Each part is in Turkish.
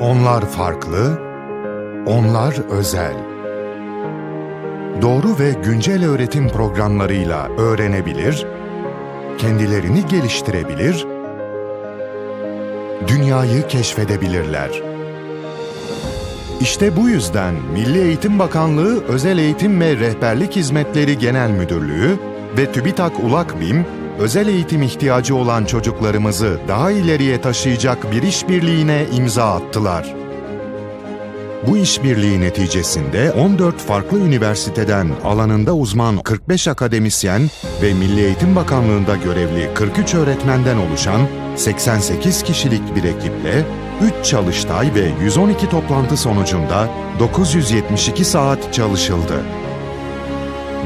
Onlar farklı, onlar özel. Doğru ve güncel öğretim programlarıyla öğrenebilir, kendilerini geliştirebilir, dünyayı keşfedebilirler. İşte bu yüzden Milli Eğitim Bakanlığı Özel Eğitim ve Rehberlik Hizmetleri Genel Müdürlüğü ve TÜBİTAK ULAKBİM, özel eğitim ihtiyacı olan çocuklarımızı daha ileriye taşıyacak bir işbirliğine imza attılar. Bu işbirliği neticesinde 14 farklı üniversiteden alanında uzman 45 akademisyen ve Milli Eğitim Bakanlığı'nda görevli 43 öğretmenden oluşan 88 kişilik bir ekiple 3 çalıştay ve 112 toplantı sonucunda 972 saat çalışıldı.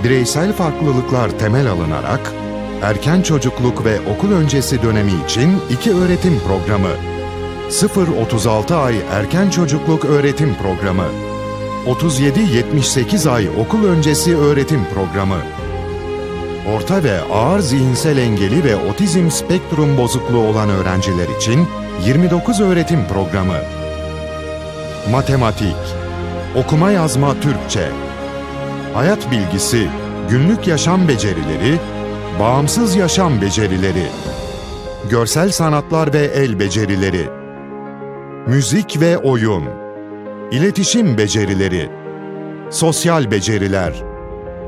Bireysel farklılıklar temel alınarak erken çocukluk ve okul öncesi dönemi için iki öğretim programı. 0-36 ay erken çocukluk öğretim programı, 37-78 ay okul öncesi öğretim programı, orta ve ağır zihinsel engeli ve otizm spektrum bozukluğu olan öğrenciler için 29 öğretim programı, matematik, okuma yazma Türkçe, hayat bilgisi, günlük yaşam becerileri, bağımsız yaşam becerileri, görsel sanatlar ve el becerileri, müzik ve oyun, iletişim becerileri, sosyal beceriler,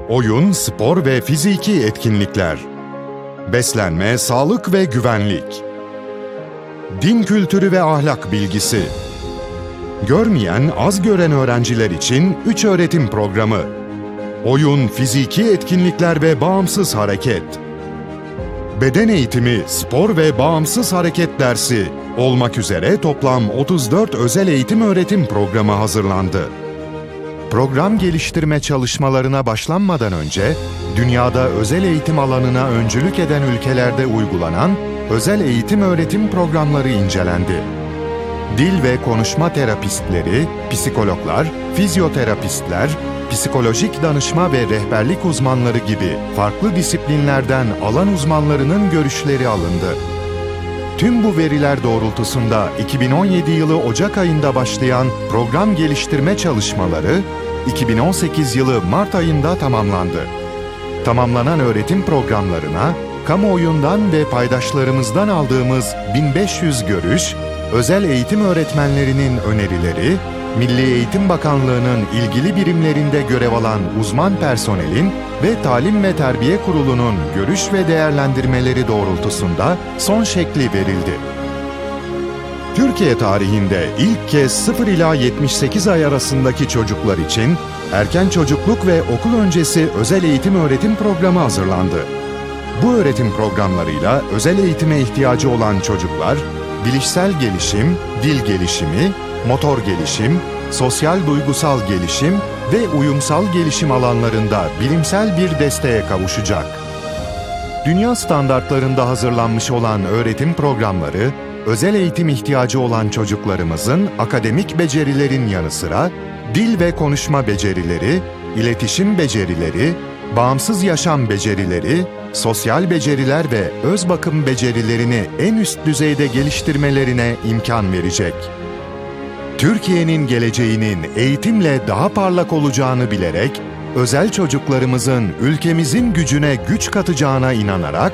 oyun, spor ve fiziki etkinlikler, beslenme, sağlık ve güvenlik, din kültürü ve ahlak bilgisi, görmeyen, az gören öğrenciler için 3 öğretim programı, oyun, fiziki etkinlikler ve bağımsız hareket, beden eğitimi, spor ve bağımsız hareket dersi olmak üzere toplam 34 özel eğitim öğretim programı hazırlandı. Program geliştirme çalışmalarına başlanmadan önce, dünyada özel eğitim alanına öncülük eden ülkelerde uygulanan özel eğitim öğretim programları incelendi. Dil ve konuşma terapistleri, psikologlar, fizyoterapistler, psikolojik danışma ve rehberlik uzmanları gibi farklı disiplinlerden alan uzmanlarının görüşleri alındı. Tüm bu veriler doğrultusunda 2017 yılı Ocak ayında başlayan program geliştirme çalışmaları 2018 yılı Mart ayında tamamlandı. Tamamlanan öğretim programlarına kamuoyundan ve paydaşlarımızdan aldığımız 1500 görüş, özel eğitim öğretmenlerinin önerileri, Milli Eğitim Bakanlığı'nın ilgili birimlerinde görev alan uzman personelin ve Talim ve Terbiye Kurulu'nun görüş ve değerlendirmeleri doğrultusunda son şekli verildi. Türkiye tarihinde ilk kez 0 ila 78 ay arasındaki çocuklar için erken çocukluk ve okul öncesi özel eğitim öğretim programı hazırlandı. Bu öğretim programlarıyla özel eğitime ihtiyacı olan çocuklar, bilişsel gelişim, dil gelişimi, motor gelişim, sosyal duygusal gelişim ve uyumsal gelişim alanlarında bilimsel bir desteğe kavuşacak. Dünya standartlarında hazırlanmış olan öğretim programları, özel eğitim ihtiyacı olan çocuklarımızın akademik becerilerin yanı sıra dil ve konuşma becerileri, iletişim becerileri, bağımsız yaşam becerileri, sosyal beceriler ve öz bakım becerilerini en üst düzeyde geliştirmelerine imkan verecek. Türkiye'nin geleceğinin eğitimle daha parlak olacağını bilerek, özel çocuklarımızın ülkemizin gücüne güç katacağına inanarak,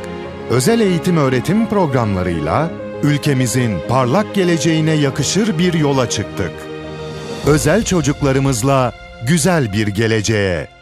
özel eğitim öğretim programlarıyla ülkemizin parlak geleceğine yakışır bir yola çıktık. Özel çocuklarımızla güzel bir geleceğe.